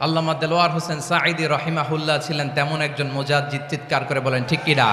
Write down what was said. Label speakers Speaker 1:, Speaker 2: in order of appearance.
Speaker 1: আল্লামা দেলোয়ার হোসেন সাঈদি রহিমাহুল্লাহ ছিলেন তেমন একজন মোজাদ্দিদ চিৎকার করে বলেন ঠিক কিনা